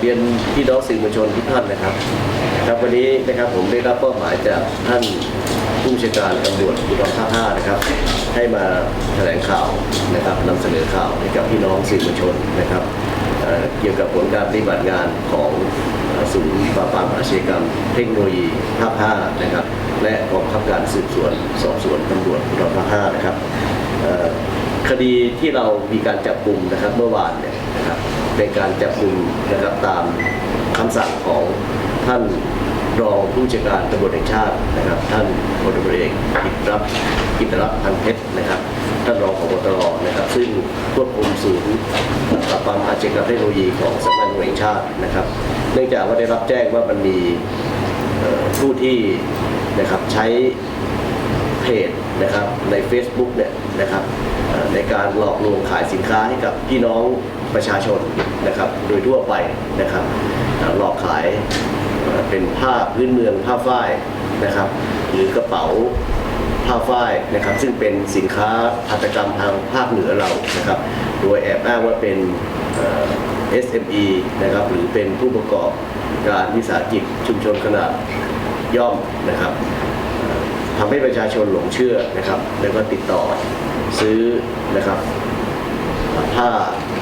เรียนพี่น้องสื่อมวลชนทุกท่านนะครับ ครับวันนี้นะครับผมได้รับมอบหมายจากท่านผู้บัญชาการตำรวจภูธรภาคห้านะครับ ให้มาแถลงข่าวนะครับนำเสนอข่าวให้กับพี่น้องสื่อมวลชนนะครับเเกี่ยวกับผลการปฏิบัติงานของศูนย์ปราบปรามอาชญากรรม เทคโนโลยีภาคห้านะครับ และกองบังคับการสืบสวนสอบสวนตำรวจภูธรภาคห้านะครับคดีที่เรามีการจับกลุ่มนะครับเมื่อวานเนี่ยนะครับ เป็นการจับกลุ่มนะครับตามคำสั่งของท่านรองผู้จัดการตำรวจแห่งชาตินะครับ ท่านพลตำรวจเอกกิตรับกิตรับพันเพชรนะครับ ท่านรองผบตรนะครับ ซึ่งควบคุมศูนย์ปราบปรามอาชญากรรมเทคโนโลยีของสำนักงานตำรวจแห่งชาตินะครับ เนื่องจากว่าได้รับแจ้งว่ามันมีผู้ที่นะครับใช้เพจนะครับใน Facebook เนี่ยนะครับ ในการหลอกลวงขายสินค้าให้กับพี่น้องประชาชนนะครับ โดยทั่วไปนะครับหลอกขายเป็นผ้าพื้นเมืองผ้าฝ้ายนะครับ หรือกระเป๋าผ้าฝ้ายนะครับ ซึ่งเป็นสินค้าหัตถกรรมทางภาคเหนือเรานะครับ โดยแอบอ้างว่าเป็น SME นะครับหรือเป็นผู้ประกอบการวิสาหกิจชุมชนขนาดย่อมนะครับทำให้ประชาชนหลงเชื่อนะครับ แล้วก็ติดต่อ ซื้อนะครับผ้า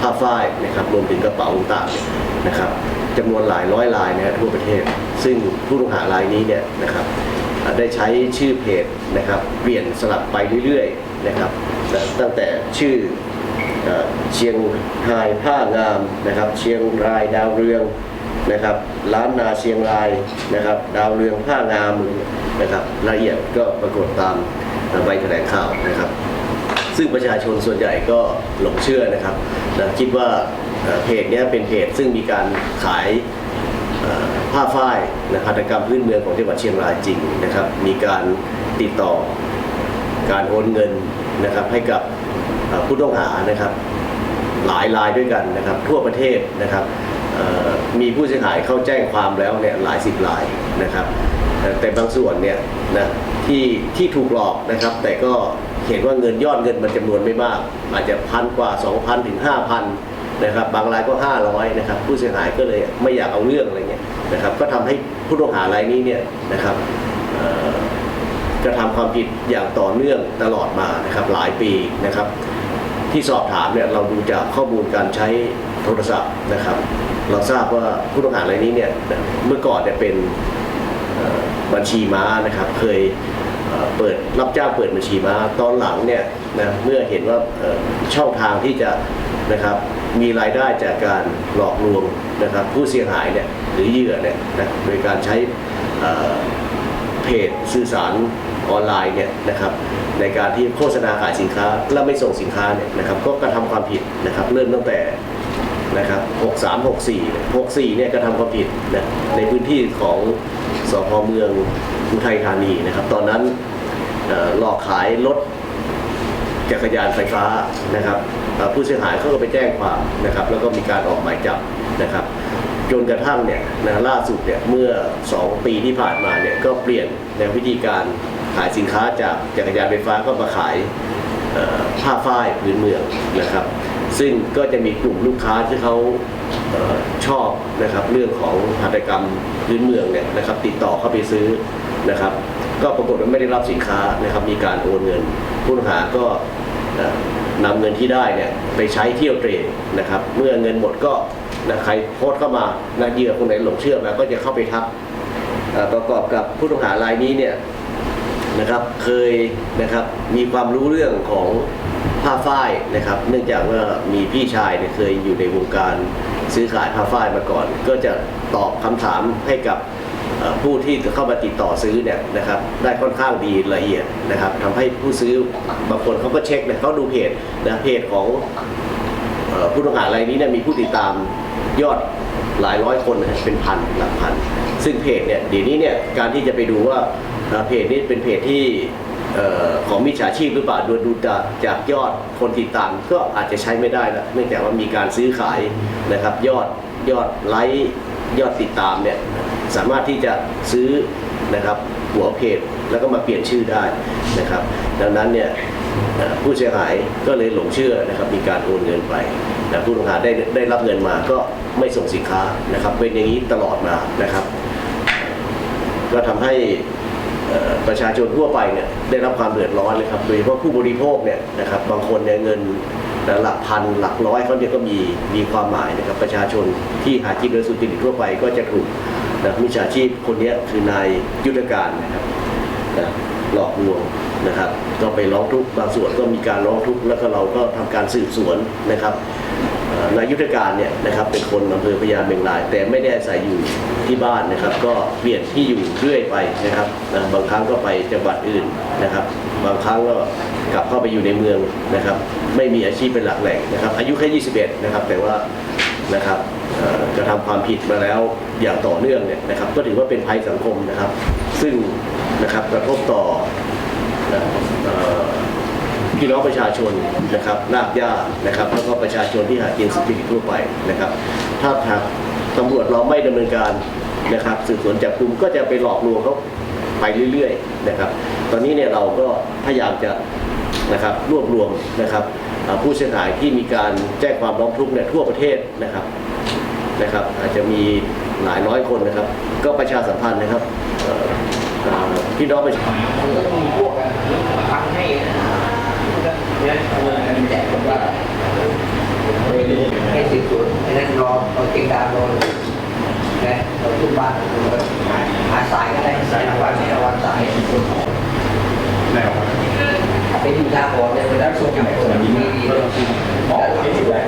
ผ้าฝ้ายนะครับรวมถึงกระเป๋าต่างๆนะครับจำนวนหลายร้อยรายนะทั่วประเทศ ซึ่งผู้ต้องหารายนี้เนี่ยนะครับได้ใช้ชื่อเพจนะครับเปลี่ยนสลับไปเรื่อยๆนะครับตั้งแต่ชื่อเอ่อเชียงรายผ้างามนะครับ เชียงรายดาวเรืองนะครับร้านนาเชียงรายนะครับ ดาวเรืองผ้างามนะครับรายละเอียดก็ปรากฏตามใบแถลงข่าวนะครับ ซึ่งประชาชนส่วนใหญ่ก็หลงเชื่อนะครับนะคิดว่าเพจนี้เป็นเพจซึ่งมีการขายผ้าฝ้ายนะหัตถกรรมพื้นเมืองของจังหวัดเชียงรายจริงนะครับ มีการติดต่อการโอนเงินนะครับให้กับผู้ต้องหานะครับหลายรายด้วยกันนะครับ ทั่วประเทศนะครับมีผู้เสียหายเข้าแจ้งความแล้วเนี่ยหลายสิบรายนะครับ แต่แต่บางส่วนเนี่ยนะที่ที่ถูกหลอกนะครับ แต่ก็เห็นว่าเงินยอดเงินมันจำนวนไม่มาก อาจจะพันกว่า 2,000 ถึง 5,000นะครับบางรายก็ 500นะครับผู้เสียหายก็เลยไม่อยากเอาเรื่องอะไรเงี้ยนะครับก็ทำให้ผู้ต้องหารายนี้เนี่ยนะครับกระทำความผิดอย่างต่อเนื่องตลอดมานะครับหลายปีนะครับ ที่สอบถามเนี่ยเราดูจากข้อมูลการใช้โทรศัพท์นะครับ เราทราบว่าผู้ต้องหารายนี้เนี่ยเมื่อก่อนเนี่ยเป็น บัญชีม้านะครับ เคยเปิดรับจ้างเปิดบัญชีม้าตอนหลังเนี่ยนะเมื่อเห็นว่าช่องทางที่จะนะครับมีรายได้จากการหลอกลวงนะครับผู้เสียหายเนี่ยหรือเหยื่อเนี่ยนะโดยการใช้เพจสื่อสารออนไลน์เนี่ยนะครับในการที่โฆษณาขายสินค้าแล้วไม่ส่งสินค้าเนี่ยนะครับก็กระทำความผิดนะครับเริ่มตั้งแต่ นะครับ 63 64 64 เนี่ยกระทำความผิดนะในพื้นที่ของสพเมืองอุทัยธานีนะครับ ตอนนั้นหลอกขายรถจักรยานไฟฟ้านะครับผู้เสียหายเขาก็ไปแจ้งความนะครับ แล้วก็มีการออกหมายจับนะครับจนกระทั่งเนี่ยนะล่าสุดเนี่ยเมื่อ 2 ปีที่ผ่านมาเนี่ยก็เปลี่ยนแนวิธีการขายสินค้าจากจักรยานไฟฟ้าก็มาขายผ้าฝ้ายพื้นเมืองนะครับ ซึ่งก็จะมีกลุ่มลูกค้าที่เขาอชอบนะครับเรื่องของหัตถกรรมพื้นเมืองเนี่ยนะครับติดต่อเข้าไปซื้อนะครับ ก็ปรากฏว่าไม่ได้รับสินค้านะครับมีการโอนเงิน ผู้ต้องหาก็เอ่อนำเงินที่ได้เนี่ยไปใช้เที่ยวเตรดนะครับ เมื่อเงินหมดก็นะใครโพสต์เข้ามานะเหยื่อคนไหนหลงเชื่อมาก็จะเข้าไปทักประกอบกับผู้ต้องหารายนี้เนี่ย นะครับเคยนะครับมีความรู้เรื่องของผ้าฝ้ายนะครับ เนื่องจากว่ามีพี่ชายเนี่ยเคยอยู่ในวงการซื้อขายผ้าฝ้ายมาก่อน ก็จะตอบคำถามให้กับผู้ที่เข้ามาติดต่อซื้อเนี่ยนะครับได้ค่อนข้างดีละเอียดนะครับทำให้ผู้ซื้อบางคนเขาก็เช็คเนี่ยเขาดูเพจนะเพจของอผู้ต้องหารายนี้เนี่ยมีผู้ติดตามยอดหลายร้อยคนเป็นพันหลักพัน ซึ่งเพจเนี่ยเดี๋ยวนี้เนี่ยการที่จะไปดูว่า เอ่อเพจนี้เป็นเพจที่ของมิจฉาชีพหรือเปล่าดูดูจากจากยอดคนติดตามก็อาจจะใช้ไม่ได้ละเนื่องจากว่ามีการซื้อขายนะครับยอดยอดไลค์ยอดติดตามเนี่ยสามารถที่จะซื้อนะครับหัวเพจแล้วก็มาเปลี่ยนชื่อได้นะครับ ดังนั้นเนี่ยผู้เสียหายก็เลยหลงเชื่อนะครับมีการโอนเงินไปแต่ผู้ต้องหาได้ได้รับเงินมาก็ไม่ส่งสินค้านะครับเป็นอย่างนี้ตลอดมานะครับ ก็ทำให้ ประชาชนทั่วไปเนี่ยได้รับความเดือดร้อนเลยครับโดยเฉพาะผู้บริโภคเนี่ยนะครับบางคนเนี่ยเงินหลักพันหลักร้อยเขาเนี่ยก็มีมีความหมายนะครับประชาชนที่หากินโดยสุจริตทั่วไปก็จะถูกนะมิจฉาชีพคนนี้คือนายยุทธการนะครับนะหลอกลวงนะครับ ก็ไปร้องทุกข์บางส่วนก็มีการร้องทุกข์แล้วก็เราก็ทำการสืบสวนนะครับ นายุทธการเนี่ยนะครับเป็นคนอำเภอพญาเมงราย แต่ไม่ได้อาศัยอยู่ที่บ้านนะครับ ก็เปลี่ยนที่อยู่เรื่อยไปนะครับนะบางครั้งก็ไปจังหวัดอื่นนะครับ บางครั้งก็กลับเข้าไปอยู่ในเมืองนะครับ ไม่มีอาชีพเป็นหลักแหล่งนะครับ อายุแค่21 นะครับ แต่ว่านะครับกระทำความผิดมาแล้วอย่างต่อเนื่องเนี่ยนะครับ ก็ถือว่าเป็นภัยสังคมนะครับ ซึ่งนะครับกระทบต่อ พี่น้องประชาชนนะครับรากหญ้านะครับแล้วก็ประชาชนที่หากินสุจริตทั่วไปนะครับ ถ้าหากตำรวจเราไม่ดำเนินการนะครับสืบสวนจับกลุ่มก็จะไปหลอกลวงเขาไปเรื่อยๆนะครับ ตอนนี้เนี่ยเราก็พยายามจะนะครับรวบรวมนะครับผู้เสียหายที่มีการแจ้งความร้องทุกข์เนี่ยทั่วประเทศนะครับนะครับอาจจะมีหลายร้อยคนนะครับ ก็ประชาสัมพันธ์นะครับพี่น้องประชามัน ก็มีพวกฟังให้เนี่ยมันแจกผมว่าให้สิบศูนย์ไอ้นั่นรอเอาเก่งดาวรอนะเราทุกบ้านหาสายก็ได้สายวันนี้วันสายไปดูทางบอลเนี่ยเวลาส่งไปส่งมีบอกให้ดูได้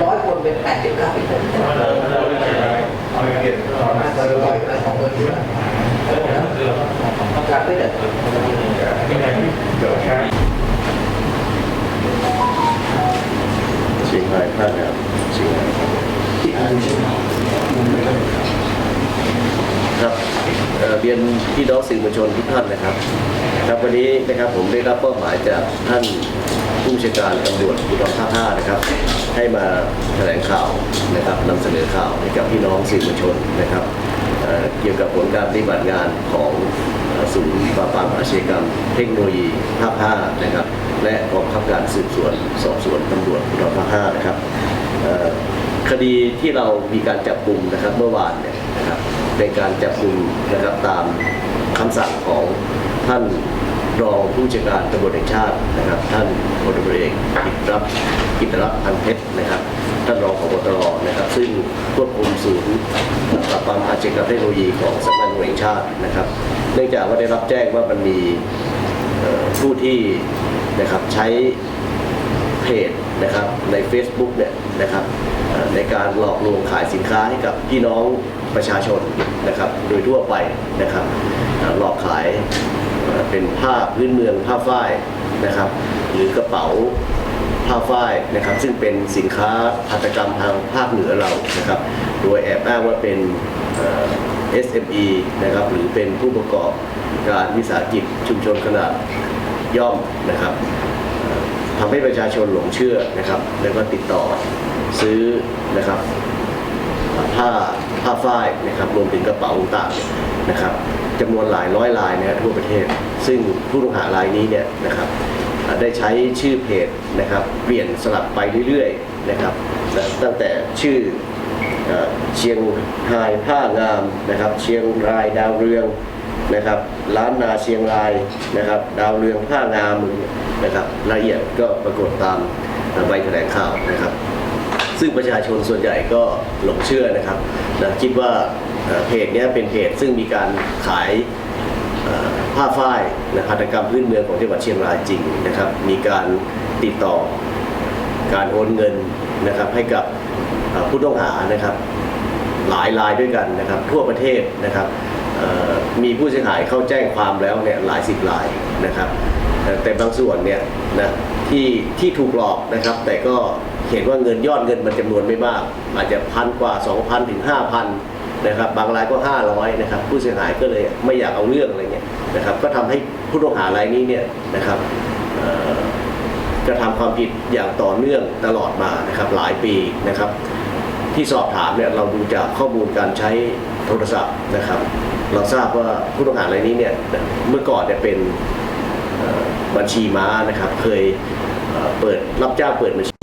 ร้อยคนเป็นแปดสิบเก้าเป็นคนมาเลยของคนที่ต้องการไม่เด็ด เชียงรายพลาดแล้วเชียงรายครับเอ่อเรียน พี่น้องสื่อมวลชนทุกท่านนะครับครับวันนี้นะครับผมได้รับมอบหมายจากท่านผู้บัญชาการตำรวจภูธรภาคห้านะครับ ให้มาแถลงข่าวนะครับนำเสนอข่าวให้กับพี่น้องสื่อมวลชนนะครับเกี่ยวกับผลการปฏิบัติงานของศูนย์ปราบปรามอาชญากรรม เทคโนโลยีภาคห้านะครับ และกองบังคับการสืบสวนสอบสวนตำรวจภูธรภาคห้านะครับคดีที่เรามีการจับกลุ่มนะครับเมื่อวานเนี่ย นะครับเป็นการจับกลุ่มนะครับตามคำสั่งของท่านรองผู้จัดการตำรวจแห่งชาตินะครับ ท่านพลตำรวจเอกกิตรับกิตรัตน์พันเพชรนะครับ ท่านรองผบตรนะครับ ซึ่งควบคุมศูนย์ปราบปรามอาชญากรรมเทคโนโลยีของสำนักงานตำรวจแห่งชาตินะครับ เนื่องจากว่าได้รับแจ้งว่ามันมีผู้ที่นะครับใช้เพจนะครับใน Facebook เนี่ยนะครับ ในการหลอกลวงขายสินค้าให้กับพี่น้องประชาชนนะครับ โดยทั่วไปนะครับหลอกขายเป็นผ้าพื้นเมืองผ้าฝ้ายนะครับ หรือกระเป๋าผ้าฝ้ายนะครับ ซึ่งเป็นสินค้าหัตถกรรมทางภาคเหนือเรานะครับ โดยแอบอ้างว่าเป็น SME นะครับหรือเป็นผู้ประกอบการวิสาหกิจชุมชนขนาดย่อมนะครับทำให้ประชาชนหลงเชื่อนะครับ แล้วก็ติดต่อ ซื้อนะครับผ้าผ้าฝ้ายนะครับรวมถึงกระเป๋าต่างนะครับจำนวนหลายร้อยลายนะทั่วประเทศ ซึ่งผู้ต้องหารายนี้เนี่ยนะครับได้ใช้ชื่อเพจนะครับเปลี่ยนสลับไปเรื่อยๆนะครับตั้งแต่ชื่อเอ่อเชียงรายผ้างามนะครับ เชียงรายดาวเรืองนะครับ ร้านนาเชียงรายนะครับ ดาวเรืองผ้างามนะครับรายละเอียดก็ปรากฏตามใบแถลงข่าวนะครับ ซึ่งประชาชนส่วนใหญ่ก็หลงเชื่อนะครับนะคิดว่าเพจนี้เป็นเพจซึ่งมีการขายผ้าฝ้ายนะหัตถกรรมพื้นเมืองของจังหวัดเชียงรายจริงนะครับ มีการติดต่อการโอนเงินนะครับให้กับผู้ต้องหานะครับหลายรายด้วยกันนะครับ ทั่วประเทศนะครับมีผู้เสียหายเข้าแจ้งความแล้วเนี่ยหลายสิบรายนะครับ แต่บางส่วนเนี่ยนะที่ที่ถูกหลอกนะครับ แต่ก็ เห็นว่าเงินยอดเงินมันจำนวนไม่มาก อาจจะพันกว่า 2,000 ถึง 5,000 นะครับ บางรายก็ 500 นะครับ ผู้เสียหายก็เลยไม่อยากเอาเรื่องอะไรเงี้ยนะครับ ก็ทำให้ผู้ต้องหารายนี้เนี่ยนะครับกระทำความผิดอย่างต่อเนื่องตลอดมานะครับหลายปีนะครับ ที่สอบถามเนี่ยเราดูจากข้อมูลการใช้โทรศัพท์นะครับ เราทราบว่าผู้ต้องหารายนี้เนี่ยเมื่อก่อนเนี่ยเป็นบัญชีม้านะครับ เคยเอ่อเปิดรับจ้างเปิดบัญชี